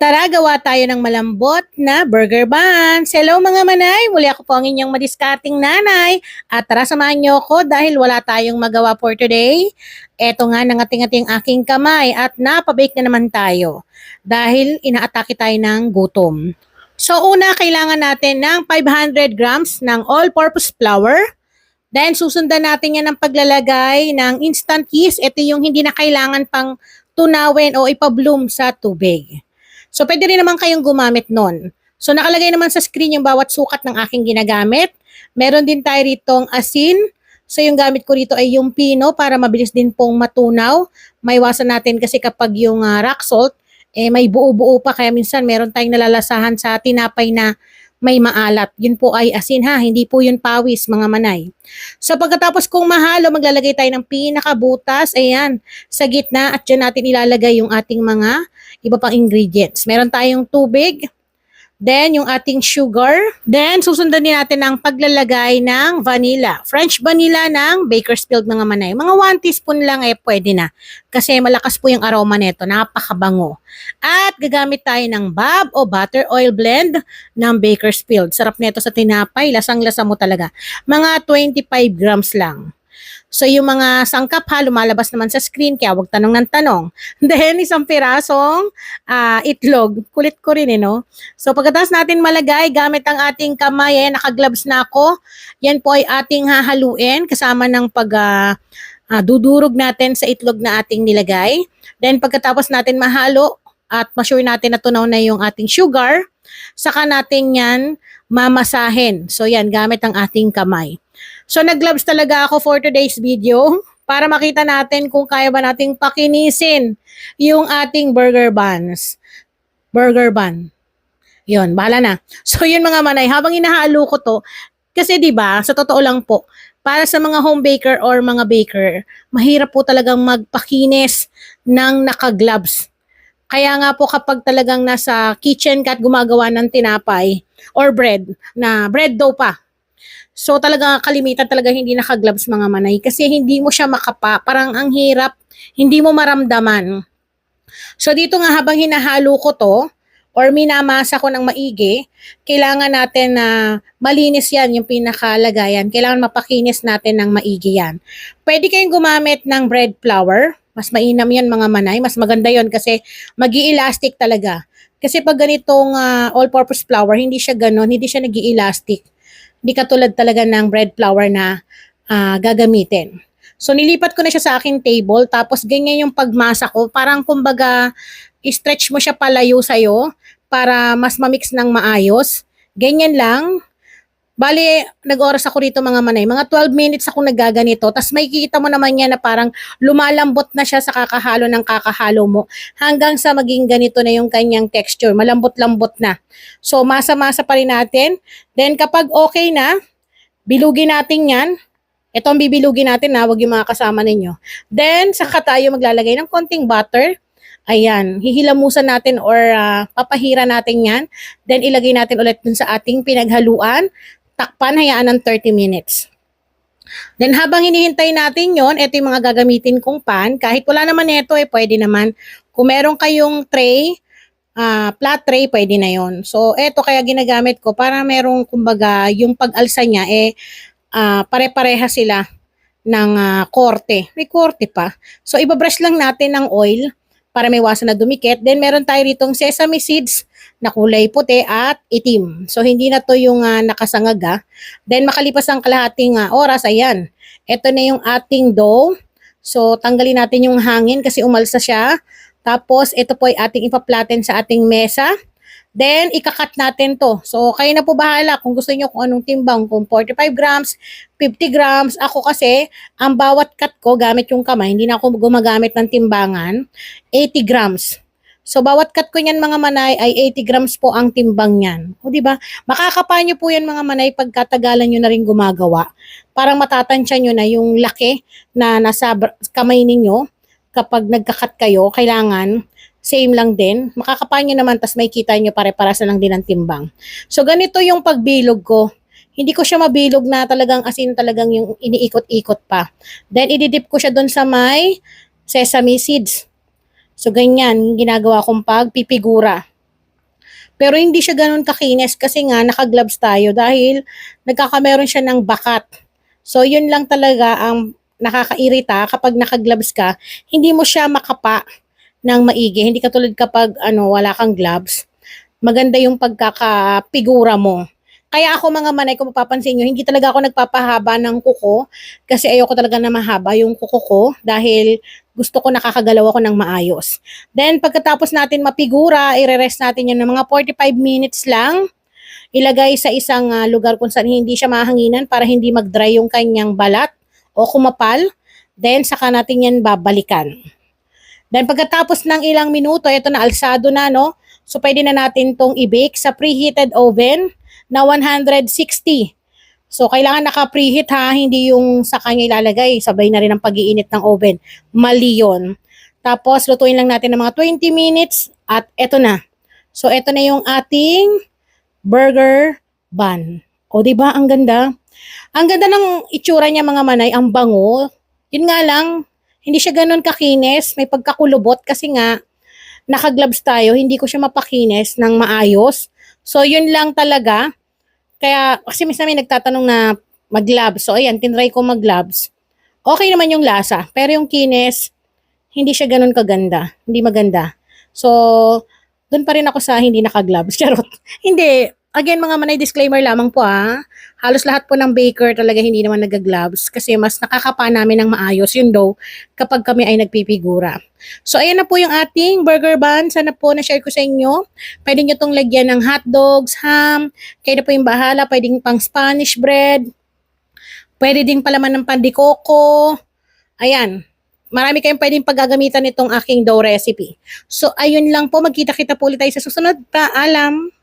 Tara, gawa tayo ng malambot na burger buns. Hello mga manay, muli ako po ang inyong madiskarting nanay. At tara, samahan niyo ako dahil wala tayong magawa for today. Eto nga, nangating-ating aking kamay at napabake na naman tayo dahil inaatake tayo ng gutom. So una, kailangan natin ng 500 grams ng all-purpose flour. Then susundan natin yan ng paglalagay ng instant yeast. Ito yung hindi na kailangan pang tunawin o ipabloom sa tubig. So, pwede rin naman kayong gumamit nun. So, nakalagay naman sa screen yung bawat sukat ng aking ginagamit. Meron din tayo ritong asin. So, yung gamit ko rito ay yung pino para mabilis din pong matunaw. Maiwasan natin kasi kapag yung ah, rock salt, eh, may buo-buo pa. Kaya minsan meron tayong nalalasahan sa tinapay na may maalat. Yun po ay asin ha, hindi po yun pawis mga manay. So pagkatapos kong mahalo, maglalagay tayo ng pinakabutas, ayan, sa gitna at dyan natin ilalagay yung ating mga iba pang ingredients. Meron tayong tubig, then yung ating sugar, then susundan din natin ang paglalagay ng vanilla. French vanilla ng Bakersfield mga manay. Mga 1 teaspoon lang eh pwede na. Kasi malakas po yung aroma nito, napakabango. At gagamit tayo ng bab o butter oil blend ng Bakersfield. Sarap nito sa tinapay, lasang-lasa mo talaga. Mga 25 grams lang. So yung mga sangkap ha, lumalabas naman sa screen, kaya wag tanong ng tanong. Then isang pirasong ah, itlog. Kulit ko rin eh, no? So pagkatapos natin malagay, gamit ang ating kamay, eh, naka-gloves na ako. Yan po ay ating hahaluin kasama ng pag ah, ah, dudurog natin sa itlog na ating nilagay. Then pagkatapos natin mahalo at ma-sure natin na tunaw na yung ating sugar, saka natin yan mamasahin. So yan, gamit ang ating kamay. So nag-gloves talaga ako for today's video para makita natin kung kaya ba nating pakinisin yung ating burger buns. Burger bun. Yun, bahala na. So yun mga manay, habang inahalo ko to, kasi 'di ba, sa totoo lang po, para sa mga home baker or mga baker, mahirap po talagang magpakinis ng naka-gloves. Kaya nga po kapag talagang nasa kitchen ka at gumagawa ng tinapay or bread, na bread dough pa, So talaga kalimitan talaga hindi naka-gloves mga manay kasi hindi mo siya makapa, parang ang hirap, hindi mo maramdaman. So dito nga habang hinahalo ko to or minamasa ko ng maigi, kailangan natin na malinis yan yung pinakalagayan. Kailangan mapakinis natin ng maigi yan. Pwede kayong gumamit ng bread flour. Mas mainam yan mga manay. Mas maganda yon kasi mag elastic talaga. Kasi pag ganitong ah, all-purpose flour, hindi siya ganon, hindi siya nag elastic hindi katulad talaga ng bread flour na ah, gagamitin. So nilipat ko na siya sa aking table tapos ganyan yung pagmasa ko. Parang kumbaga stretch mo siya palayo sa'yo para mas mamix ng maayos. Ganyan lang. Bali, nag-oras ako rito mga manay. Mga 12 minutes ako nagaganito. Tapos may kita mo naman yan na parang lumalambot na siya sa kakahalo ng kakahalo mo. Hanggang sa maging ganito na yung kanyang texture. Malambot-lambot na. So, masa-masa pa rin natin. Then, kapag okay na, bilugin natin yan. Ito ang bibilugin natin na, wag yung mga kasama ninyo. Then, saka tayo maglalagay ng konting butter. Ayan, hihilamusan natin or ah, papahira natin yan. Then, ilagay natin ulit dun sa ating pinaghaluan. Takpan, ng 30 minutes. Then habang hinihintay natin yon, ito yung mga gagamitin kong pan. Kahit wala naman ito eh, pwede naman. Kung meron kayong tray, ah, flat tray, pwede na yon. So, ito kaya ginagamit ko para merong, kumbaga, yung pag-alsa niya, eh, ah, pare-pareha sila ng ah, korte. May korte pa. So, ibabrush lang natin ng oil para may iwasan na dumikit. Then, meron tayo ritong sesame seeds na kulay puti at itim. So, hindi na to yung ah, nakasangag ah. Then, makalipas ang kalahating ah, oras, ayan. Ito na yung ating dough. So, tanggalin natin yung hangin kasi umalsa siya. Tapos, ito po ay ating ipa-flatten sa ating mesa. Then, ikakat natin to. So, kayo na po bahala kung gusto niyo kung anong timbang. Kung 45 grams, 50 grams. Ako kasi, ang bawat cut ko gamit yung kamay. Hindi na ako gumagamit ng timbangan. 80 grams. So, bawat cut ko niyan mga manay ay 80 grams po ang timbang niyan. O, di ba? Makakapa niyo po yan mga manay pagkatagalan niyo na rin gumagawa. Parang matatansya niyo na yung laki na nasa kamay ninyo kapag nagkakat kayo, kailangan same lang din. Makakapa nyo naman, tas may kita nyo pare-paras na lang din ang timbang. So, ganito yung pagbilog ko. Hindi ko siya mabilog na talagang asin talagang yung iniikot-ikot pa. Then, ididip ko siya doon sa may sesame seeds. So, ganyan, ginagawa kong pagpipigura. Pero hindi siya ganun kakinis kasi nga naka-gloves tayo dahil nagkakameron siya ng bakat. So yun lang talaga ang nakakairita kapag naka-gloves ka, hindi mo siya makapa ng maigi. Hindi katulad kapag ano, wala kang gloves. Maganda yung pagkakapigura mo. Kaya ako mga manay, kung mapapansin nyo, hindi talaga ako nagpapahaba ng kuko kasi ayoko talaga na mahaba yung kuko ko dahil gusto ko nakakagalaw ako ng maayos. Then pagkatapos natin mapigura, i-rest natin yan ng mga 45 minutes lang. Ilagay sa isang ah, lugar kung saan hindi siya mahanginan para hindi mag-dry yung kanyang balat o kumapal. Then saka natin yan babalikan. Then pagkatapos ng ilang minuto, ito na alsado na no. So pwede na natin tong i-bake sa preheated oven na 160. So kailangan naka-preheat ha, hindi yung sa kanya ilalagay, sabay na rin ang pag-iinit ng oven. Mali yun. Tapos lutuin lang natin ng mga 20 minutes at eto na. So eto na yung ating burger bun. O di ba ang ganda? Ang ganda ng itsura niya mga manay, ang bango. Yun nga lang, hindi siya ganun kakinis, may pagkakulubot kasi nga naka-gloves tayo, hindi ko siya mapakinis ng maayos. So yun lang talaga. Kaya kasi minsan may nagtatanong na mag-gloves. So ayan, tinry ko mag-gloves. Okay naman yung lasa, pero yung kinis hindi siya ganun kaganda, hindi maganda. So doon pa rin ako sa hindi naka-gloves. Charot. hindi. Again, mga manay disclaimer lamang po ah. Halos lahat po ng baker talaga hindi naman nag-gloves kasi mas nakakapa namin ng maayos yun daw kapag kami ay nagpipigura. So, ayan na po yung ating burger bun. Sana po na-share ko sa inyo. Pwede nyo tong lagyan ng hot dogs, ham. Kayo na po yung bahala. Pwedeng pang Spanish bread. Pwede ding palaman ng pandikoko. Ayan. Marami kayong pwedeng paggagamitan nitong aking dough recipe. So, ayun lang po. Magkita-kita po ulit tayo sa susunod. Paalam!